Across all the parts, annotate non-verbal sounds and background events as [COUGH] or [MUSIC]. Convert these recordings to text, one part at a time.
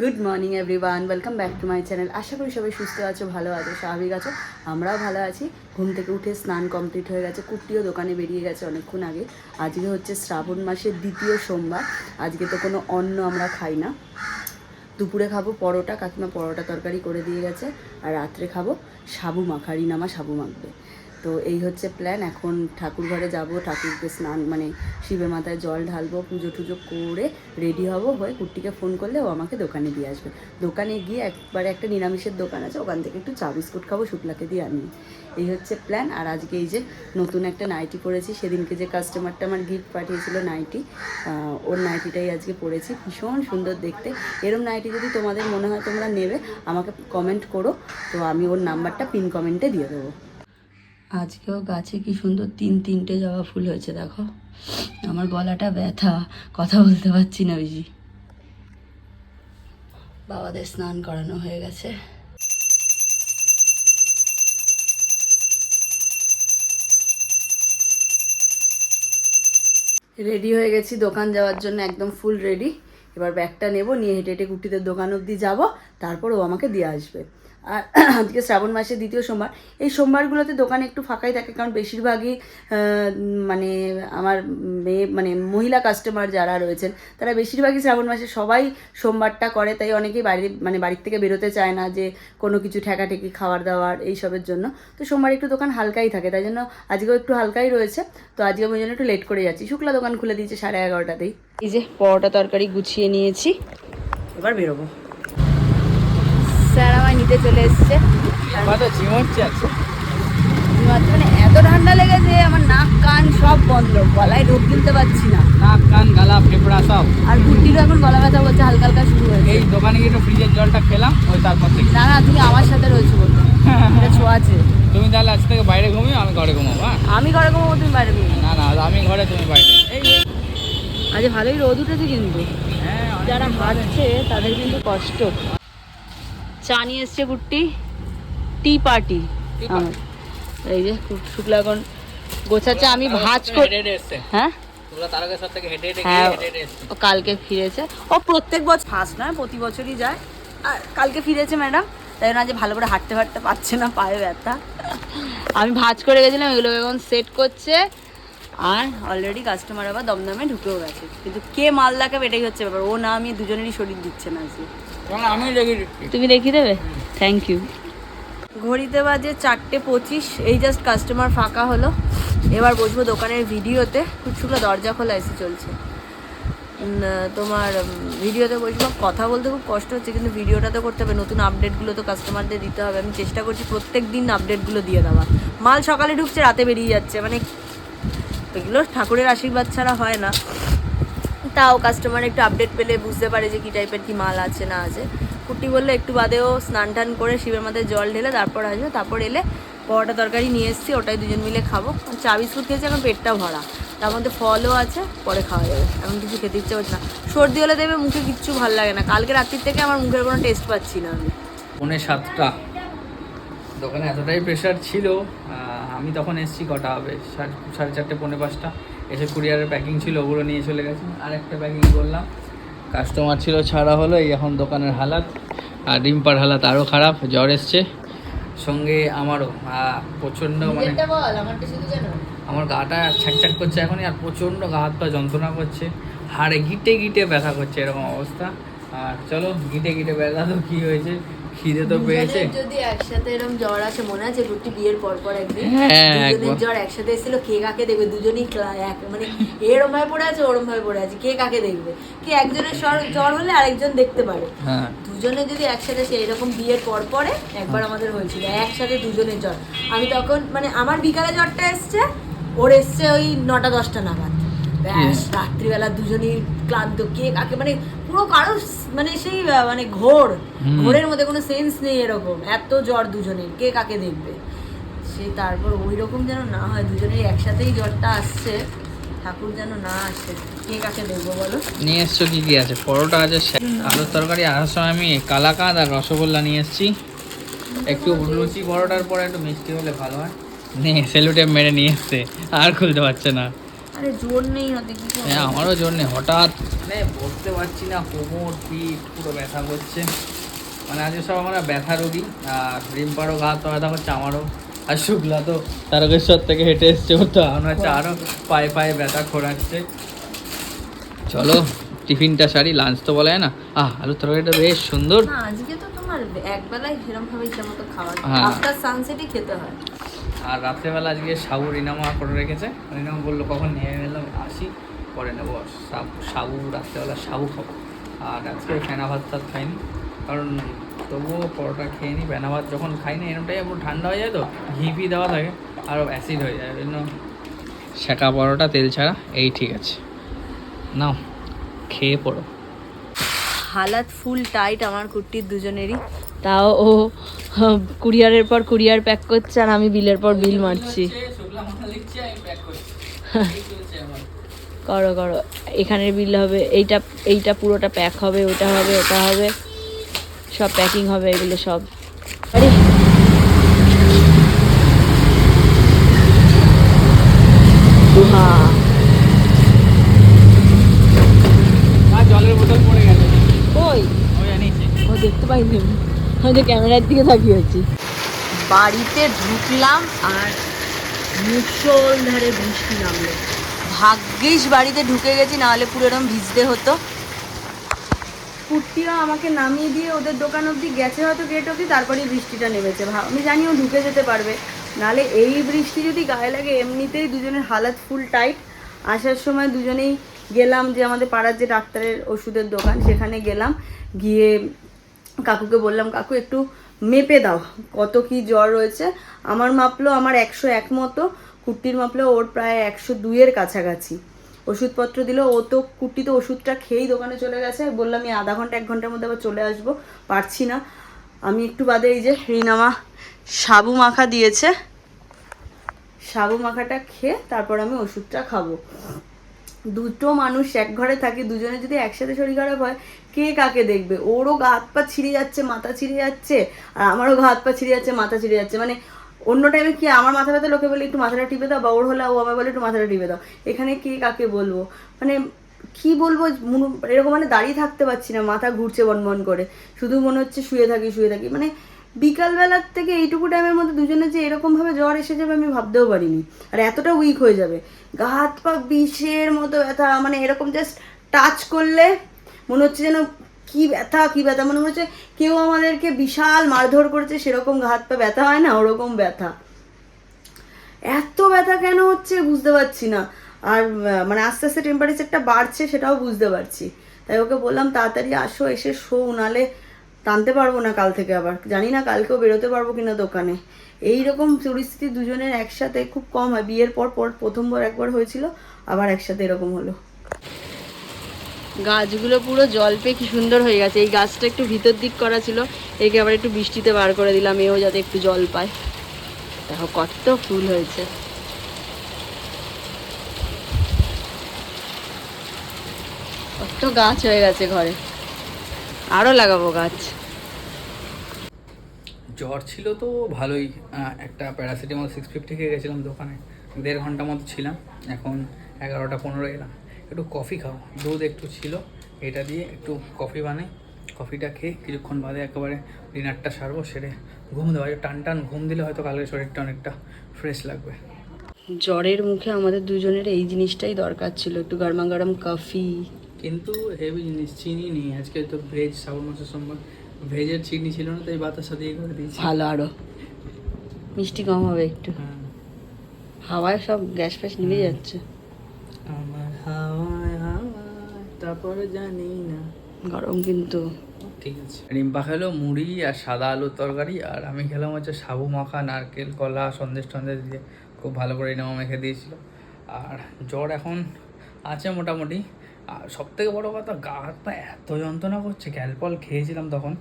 Good morning everyone welcome back to my channel আশা করি সবাই সুস্থ আছো, ভালো আছো, স্বাভাবিক আছো। আমরাও ভালো আছি। ঘুম থেকে উঠে স্নান কমপ্লিট হয়ে গেছে। কুর্তিও দোকানে বেরিয়ে গেছে অনেকক্ষণ আগে। আজকে হচ্ছে শ্রাবণ মাসের দ্বিতীয় সোমবার। আজকে তো কোনো অন্ন আমরা খাই না। দুপুরে খাব পরোটা। কাকিমা পরোটা তরকারি করে দিয়ে গেছে। আর রাত্রে খাব সাবু মাখা রিনামা সাবু মাখবে। তো এই হচ্ছে প্ল্যান এখন ঠাকুর ঘরে যাব, ঠাকুরকে স্নান মানে শিবের মাথায় জল ঢালবো, পুজো টুজো করে রেডি হব, হয়ে কুর্তিকে ফোন করলে ও আমাকে দোকানে দিয়ে আসবে। দোকানে গিয়ে একবারে একটা নিরামিষের দোকান আছে, ওখান থেকে একটু চা বিস্কুট খাব, শুক্লাকে দিয়ে আনি। এই হচ্ছে প্ল্যান আর আজকে এই যে নতুন একটা নাইটি পরেছি, সেদিনকে যে কাস্টমারটা আমার গিফট পাঠিয়েছিল নাইটি ওর নাইটিটাই আজকে পরেছি। ভীষণ সুন্দর দেখতে। এরম নাইটি যদি তোমাদের মনে হয় তোমরা নেবে, আমাকে কমেন্ট করো। তো আমি ওর নাম্বারটা পিন কমেন্টে দিয়ে দেবো। আজকেও গাছে কি সুন্দর তিন তিনটে জবা ফুল হয়েছে, দেখো। আমার গলাটা ব্যথা, কথা বলতে পারছি না বেশি বাবাদের স্নান করানো হয়ে গেছে। রেডি হয়ে গেছি, দোকান যাওয়ার জন্য একদম ফুল রেডি। এবার ব্যাগটা নেব, নিয়ে হেঁটে হেঁটে কুটিদের দোকান অবধি যাব, তারপর ও আমাকে দিয়ে আসবে। আর আজকে শ্রাবণ মাসের দ্বিতীয় সোমবার, এই সোমবারগুলোতে দোকান একটু ফাঁকাই থাকে, কারণ বেশিরভাগই মানে আমার মেয়ে মানে মহিলা কাস্টমার যারা রয়েছেন, তারা বেশিরভাগই শ্রাবণ মাসে সবাই সোমবারটা করে, তাই অনেকেই বাড়ি মানে বাড়ির থেকে বেরোতে চায় না যে কোনো কিছু ঠেকাঠেকি খাবার দাবার এইসবের জন্য। তো সোমবার একটু দোকান হালকাই থাকে, তাই জন্য আজকেও একটু হালকাই রয়েছে। তো আজকে ওই জন্য একটু লেট করে যাচ্ছি। শুক্লা দোকান খুলে দিয়েছে সাড়ে এগারোটাতেই। এই যে পরোটা তরকারি গুছিয়ে নিয়েছি। এবার বেরোবো। আমায় নিতে চলে এসছে। মানে এত ঠান্ডা লেগেছে আমার নাক কান সব বন্ধ গলায় ঢোক গিলতে পারছি না। নাক কান গালা ফেফড়া সব। আর কুর্তিরও এখন গলা ব্যথা বলছে হালকা হালকা শুরু হয়েছে। এই দোকানে গিয়ে একটু ফ্রিজের জলটা খেলাম ওই তারপর থেকে। না না তুমি আমার সাথে রয়েছো বলতে। এটা ছোঁয়া আছে। তুমি তাহলে আজ থেকে বাইরে ঘুমিও আমি ঘরে ঘুমাবো হ্যাঁ? আমি ঘরে ঘুমাবো তুমি বাইরে না না আমি ঘরে তুমি বাইরে। এই এই। আজ ভালোই রোদ উঠেছে কিন্তু। হ্যাঁ যারা হাঁটছে তাদের কিন্তু কষ্ট। চা নিয়ে এসছে কুট্টি। টি পার্টি আমার। এই যে শুক্লা এখন গোছাচ্ছে আমি ভাজ করে হ্যাঁ? হ্যাঁ কালকে ফিরেছে। ও প্রত্যেক বছর ফার্স্ট নয় প্রতি বছরই যায়। আর কালকে ফিরেছে ম্যাডাম তাই জন্য আজ ভালো করে হাঁটতে ফাটতে পারছে না পায়ে ব্যথা। আমি ভাজ করে গেছিলাম এগুলো এখন সেট করছে। আর অলরেডি কাস্টমার আবার দমদমে ঢুকেও গেছে। কিন্তু কে মাল দেখাবে এটাই হচ্ছে ব্যাপার? ও না আমি দুজনেরই শরীর দিচ্ছে না আজকে। আমি তুমি দেখিয়ে দেবে? থ্যাংক ইউ ঘড়িতে বাজে চারটে পঁচিশ এই জাস্ট কাস্টমার ফাঁকা হলো। এবার বসবো দোকানের ভিডিওতে। খুচুকো দরজা খোলা এসে চলছে। তোমার ভিডিওতে বসবো কথা বলতে খুব কষ্ট হচ্ছে কিন্তু ভিডিওটা তো করতে হবে। নতুন আপডেটগুলো তো কাস্টমারদের দিতে হবে। আমি চেষ্টা করছি প্রত্যেক দিন আপডেটগুলো দিয়ে দেওয়া মাল সকালে ঢুকছে রাতে বেরিয়ে যাচ্ছে। মানে এগুলো ঠাকুরের আশীর্বাদ ছাড়া হয় না। তাও কাস্টমার একটু আপডেট পেলে বুঝতে পারে যে কী টাইপের কী মাল আছে, না আছে। কুটি বললে, একটু বাদেও স্নান টান করে শিবের মাথায় জল ঢেলে তারপর আসবে। তারপর এলে পরোটা তরকারি নিয়ে এসেছি, ওটাই দুজন মিলে খাব। চা বিস্কুট খেয়েছি, এখন পেটটা ভরা। তার মধ্যে ফলও আছে, পরে খাওয়া যাবে। এমন কিছু খেতে ইচ্ছে করছে না। সর্দি হলে দেবে, মুখে কিচ্ছু ভালো লাগে না। কালকে রাত্রির থেকে আমার মুখের কোনো টেস্ট পাচ্ছি না আমি। পৌনে সাতটা। দোকানে এতটাই প্রেশার ছিল আমি তখন এসেছি কটা হবে? সাড়ে সাড়ে চারটে, পৌনে পাঁচটা। এসে কুরিয়ারের প্যাকিং ছিল ওগুলো নিয়ে চলে গেছে। আর একটা প্যাকিং করলাম। কাস্টমার ছিল ছাড়া হলো এই এখন দোকানের হালাত। আর রিম্পার হালাত আরও খারাপ জ্বর এসছে। সঙ্গে আমারও প্রচণ্ড মানে আমার গাটা ছ্যাকছ্যাক করছে এখনই আর প্রচণ্ড গা হাত পা যন্ত্রণা করছে। হাড়ে গিটে গিটে ব্যথা করছে এরকম অবস্থা। আর চলো গিটে গিটে ব্যথা তো কী হয়েছে? খিদে তো পেয়েছে। যদি একসাথে এরকম জ্বর আসে মনে আছে গুটি বিয়ের পর পর একদিন? হ্যাঁ, দুজনের জ্বর একসাথে এসেছিল কে কাকে দেখবে? দুজনই এক মানে এরম ভাবে পড়ে আছে ওরম ভাবে পড়ে আছে কে কাকে দেখবে? কে একজনের জ্বর- হলে আরেকজন দেখতে পারে। হ্যাঁ। দুজনে যদি একসাথে সে এরকম বিয়ের পর পরে একবার আমাদের হয়েছিল একসাথে দুজনের জ্বর। আমি তখন মানে আমার বিকালে জ্বরটা এসছে ওর এসছে ওই নটা দশটা নাগাদ। ব্যাস রাত্রিবেলা দুজনেই ক্লান্ত কে কাকে মানে পুরো কারও মানে সেই মানে ঘোর ঘোরের মধ্যে কোনো সেন্স নেই এরকম। এত জ্বর দুজনের কে কাকে দেখবে? সে তারপর ওই রকম যেন না হয় দুজনের একসাথেই জ্বরটা আসছে ঠাকুর যেন না আসে। কে কাকে দেখব বলো? নিয়ে এসছো কি কি আছে? পরোটা আছে আলুর তরকারি আসার সময় আমি কালাকাঁদ আর রসগোল্লা নিয়ে এসেছি। একটু লুচি পরোটার পরে একটু মিষ্টি হলে ভালো হয়। নিয়ে সেলুটে মেরে নিয়ে এসছে আর খুলতে পারছে না। জোর নেই হাতে কি হ্যাঁ আমারও জন্য হঠাৎ। মানে বলতে পারছি না কোমর পিঠ পুরো ব্যথা করছে। মানে আজকে সব আমরা ব্যথা রোগী আর রিম্পারও গা তো ব্যথা করছে আমারও। আর শুক্লা তো তারকেশ্বর থেকে হেঁটে এসছে ওর তো আমার হচ্ছে আরও পায়ে পায়ে ব্যথা খোরাচ্ছে চলো টিফিনটা সারি লাঞ্চ তো বলা যায় না। আহ আলু তরকারিটা বেশ সুন্দর। না আজকে তো তোমার একবেলায় সেরকম ভাবে ইচ্ছা মতো হ্যাঁ। আফটার সানসেটই খেতে হয়। আর রাত্রেবেলা আজকে সাবু রিনামা করে রেখেছে। রিনামা বলল, কখন নিয়ে এলাম? আসি, পরে নেব। সাবু সাবু, রাত্রেবেলা সাবু খাব। আর আজকে ফেনা ভাত টাত খাইনি। কারণ তবুও পরোটা খেয়ে নিই ফেনা ভাত যখন খাই না এরমটাই পুরো ঠান্ডা হয়ে যায় তো, ঘি ফি দেওয়া থাকে, আর অ্যাসিড হয়ে যায়। ওই জন্য শেখা পরোটা, তেল ছাড়া এই ঠিক আছে। নাও, খেয়ে পড়ো। হালাত ফুল টাইট আমার কুর্তির দুজনেরই। তাও ও কুরিয়ারের পর কুরিয়ার প্যাক করছে আর আমি বিলের পর বিল মারছি। [LAUGHS] করো করো। এখানের বিল হবে এইটা এইটা পুরোটা প্যাক হবে ওটা হবে ওটা হবে। সব প্যাকিং হবে এগুলো সব। আরে জলের বোতল পড়ে ওই জানিয়েছি ও দেখতে পাইনি আমি আমি তো ক্যামেরার দিকে তাকিয়ে আছি। বাড়িতে ঢুকলাম আর মুসলধারে বৃষ্টি নামলো। ভাগ্যিস বাড়িতে ঢুকে গেছি নাহলে পুরো এরকম ভিজতে হতো। কুর্তিরা আমাকে নামিয়ে দিয়ে ওদের দোকান অবধি গেছে হয়তো গেট অবধি তারপরেই বৃষ্টিটা নেমেছে। ভাব আমি জানি ও ঢুকে যেতে পারবে। নালে এই বৃষ্টি যদি গায়ে লাগে এমনিতেই দুজনের হালাত ফুল টাইট আসার সময় দুজনেই গেলাম যে আমাদের পাড়ার যে ডাক্তারের ওষুধের দোকান সেখানে গেলাম। গিয়ে কাকুকে বললাম, কাকু, একটু মেপে দাও, কত কি জ্বর রয়েছে? আমার মাপলো আমার একশো এক মতো কুর্তির মাপলো ওর প্রায় একশো দুইয়ের কাছাকাছি। ওষুধপত্র দিল, ও তো কুর্তি তো ওষুধটা খেয়েই দোকানে চলে গেছে। বললাম আমি আধা ঘণ্টা, এক ঘণ্টার মধ্যে আবার চলে আসব, পারছি না। আমি একটু বাদে এই যে রিনামা সাবু মাখা দিয়েছে। সাবু মাখাটা খেয়ে তারপর আমি ওষুধটা খাব। দুটো মানুষ এক ঘরে থাকে, দুজনে যদি একসাথে শরীর খারাপ হয়, কে কাকে দেখবে? ওরও গা হাত পা ছিঁড়ে যাচ্ছে, মাথা ছিঁড়ে যাচ্ছে, আর আমারও গা হাত পা ছিঁড়ে যাচ্ছে, মাথা ছিঁড়ে যাচ্ছে। মানে অন্য টাইমে কি, আমার মাথা ব্যথা, লোকে বলে, একটু মাথাটা টিপে দাও বা ওর হলে ও আমায় বলে, একটু মাথাটা টিপে দাও। এখানে কে কাকে বলব? মানে কি বলব এরকম মানে দাঁড়িয়ে থাকতে পারছি না, মাথা ঘুরছে বনবন করে। শুধু মনে হচ্ছে শুয়ে থাকি শুয়ে থাকি। মানে বিকালবেলার থেকে এইটুকু টাইমের মধ্যে দুজনে যে এরকমভাবে জ্বর এসে যাবে আমি ভাবতেও পারিনি। আর এতটা উইক হয়ে যাবে। গা হাত পা বিষের মতো ব্যথা মানে এরকম জাস্ট টাচ করলে মনে হচ্ছে যেন কি ব্যথা কি ব্যথা। মনে হচ্ছে কেউ আমাদেরকে বিশাল মারধর করেছে, সেরকম হাত পা ব্যথা হয় না, ওরকম ব্যথা। এত ব্যথা কেন হচ্ছে বুঝতে পারছি না। আর মানে আস্তে আস্তে টেম্পারেচারটা বাড়ছে সেটাও বুঝতে পারছি। তাই ওকে বললাম, তাড়াতাড়ি আসো, এসে শো, নালে টানতে পারব না কাল থেকে আবার। জানি না কালকেও বেরোতে পারব কিনা দোকানে। এই রকম পরিস্থিতি দুজনের একসাথে খুব কম হয়। বিয়ের পর পর প্রথমবার একবার হয়েছিল, আবার একসাথে এরকম হলো। গাছগুলো পুরো জল পেয়ে কি সুন্দর হয়ে গেছে। এই গাছটা একটু ভিতর দিক করা ছিল, একে আবার একটু বৃষ্টিতে বার করে দিলাম, এও যাতে একটু জল পায়। দেখো কত ফুল হয়েছে। কত গাছ হয়ে গেছে ঘরে। আরও লাগাবো গাছ। জ্বর ছিল তো ভালোই একটা প্যারাসিটামল সিক্স ফিফটি খেয়ে গেছিলাম দোকানে দেড় ঘণ্টা মতো ছিলাম এখন এগারোটা পনেরো এলাম। একটু কফি খাও দুধ একটু ছিল এটা দিয়ে একটু কফি বানাই কফিটা খেয়ে কিছুক্ষণ বাদে একেবারে ডিনারটা সারবো সেরে ঘুম দেওয়া টান টান ঘুম দিলে হয়তো কালকে শরীরটা অনেকটা ফ্রেশ লাগবে। জ্বরের মুখে আমাদের দুজনের এই জিনিসটাই দরকার ছিল একটু গরমা গরম কফি কিন্তু হেভি জিনিস চিনি নেই। আজকে তো ভেজ শ্রাবণ মাসের সোমবার। ভেজের চিনি ছিল না তাই বাতাসা দিয়ে করে দিয়েছি। ভালো আরও। মিষ্টি কম হবে একটু। হ্যাঁ। হাওয়ায় সব গ্যাস ফ্যাস নিভে যাচ্ছে। আমার হাওয়ায় হাওয়ায় তারপরে জানি না। গরম কিন্তু। ঠিক আছে। রিম্পা খেলো মুড়ি আর সাদা আলুর তরকারি আর আমি খেলাম হচ্ছে সাবু মাখা নারকেল কলা সন্দেশ টন্দেশ দিয়ে খুব ভালো করে নেওয়া মেখে দিয়েছিল। আর জ্বর এখন আছে মোটামুটি। আর সব থেকে বড়ো কথা, গা হাত পা এত যন্ত্রণা করছে ক্যালপল খেয়েছিলাম তখন।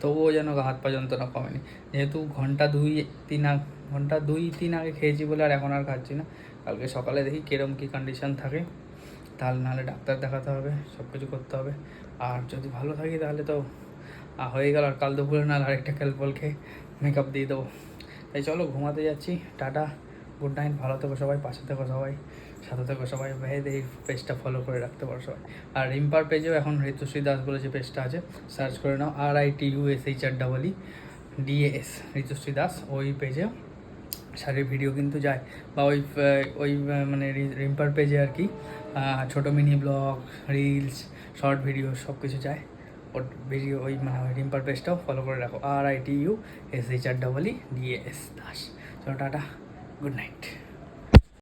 তবুও যেন গা হাত পা যন্ত্রণা কমেনি। যেহেতু ঘণ্টা দুই, তিন আগ- ঘণ্টা দুই, তিন আগে খেয়েছি বলে আর এখন আর খাচ্ছি না। কালকে সকালে দেখি কিরম কী কন্ডিশন থাকে। তাহলে নাহলে ডাক্তার দেখাতে হবে সব কিছু করতে হবে। আর যদি ভালো থাকি তাহলে তো হয়ে গেল আর কাল দুপুরে নাহলে আরেকটা ক্যালপল খেয়ে মেকআপ দিয়ে দেবো। তাই চলো ঘুমাতে যাচ্ছি, টাটা গুড নাইট ভালো থেকো সবাই, পাশে থেকো সবাই। সাথে থাকো, সবাই এই পেজটা ফলো করে রাখতে পারো সবাই। আর রিম্পার পেজেও এখন ঋতুশ্রী দাস বলে যে পেজটা আছে সার্চ করে নাও R I T U S H R double E D S Ritushree Das, ওই পেজে শাড়ির ভিডিও কিন্তু যায়। বা ওই ওই মানে রিম্পার পেজে আর কি ছোটো mini blog reels short video সব কিছু যায়। ওর ভিডিও ওই মানে ওই রিম্পার পেজটাও ফলো করে রাখো R I T U S H R double E D S Das. চলো টাটা গুড নাইট